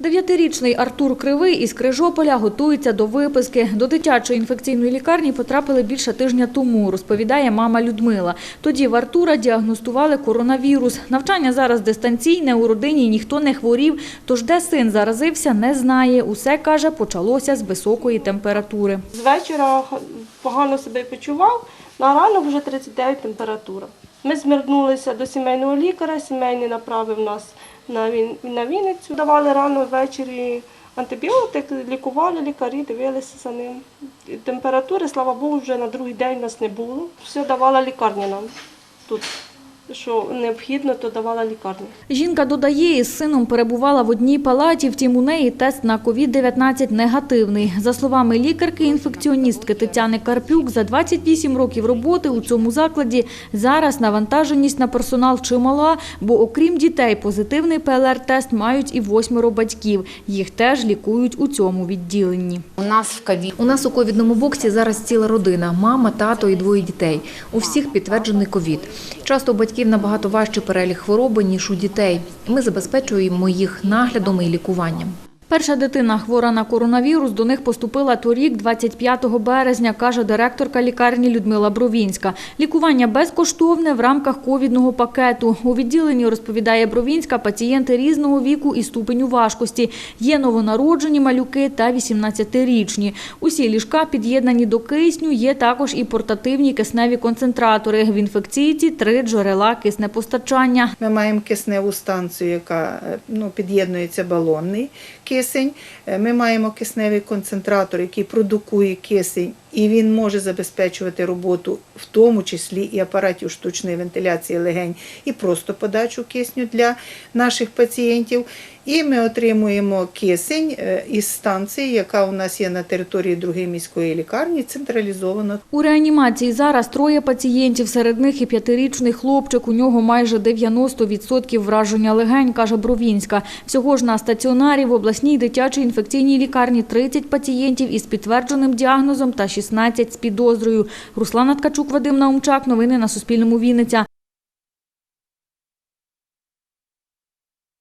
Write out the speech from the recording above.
Дев'ятирічний Артур Кривий із Крижополя готується до виписки. До дитячої інфекційної лікарні потрапили більше тижня тому, розповідає мама Людмила. Тоді в Артура діагностували коронавірус. Навчання зараз дистанційне, у родині ніхто не хворів, тож де син заразився, не знає. Усе, каже, почалося з високої температури. З вечора погано себе почував, на ранок вже 39 температура. Ми звернулися до сімейного лікаря, сімейний направив нас на, Він- на Вінницю. Давали рано ввечері антибіотик, лікували лікарі, дивилися за ним. Температури, слава Богу, вже на другий день нас не було. Все давала лікарня нам тут. Що необхідно, то давала лікарня. Жінка додає, із сином перебувала в одній палаті, втім у неї тест на COVID-19 негативний. За словами лікарки-інфекціоністки Тетяни Карпюк, за 28 років роботи у цьому закладі зараз навантаженість на персонал чимала, бо окрім дітей позитивний ПЛР-тест мають і восьмеро батьків. Їх теж лікують у цьому відділенні. У нас в ковід У нас у ковідному боксі зараз ціла родина: мама, тато і двоє дітей. У всіх підтверджений ковід. Часто у батьків набагато важчий перелік хвороби ніж у дітей. Ми забезпечуємо їх наглядом і лікуванням. Перша дитина хвора на коронавірус до них поступила торік, 25 березня, каже директорка лікарні Людмила Бровінська. Лікування безкоштовне в рамках ковідного пакету. У відділенні, розповідає Бровінська, пацієнти різного віку і ступеню важкості. Є новонароджені малюки та 18-річні. Усі ліжка під'єднані до кисню, є також і портативні кисневі концентратори. В інфекційці три джерела киснепостачання. Ми маємо кисневу станцію, яка е, ну, під'єднується балонний кисень. Е, Ми маємо кисневий концентратор, який продукує кисень, і він може забезпечувати роботу, в тому числі і апаратів штучної вентиляції легень, і просто подачу кисню для наших пацієнтів. І ми отримуємо кисень е, із станції, яка у нас є на території другої міської лікарні, централізовано У реанімації зараз троє пацієнтів, серед них і п'ятирічний хлопчик. У нього майже 90% враження легень, каже Бровінська. Всього ж на стаціонарі в обласній дитячій інфекційній лікарні 30 пацієнтів із підтвердженим діагнозом та 16 з підозрою. Руслана Ткачук, Вадим Наумчак. Новини на Суспільному. Вінниця.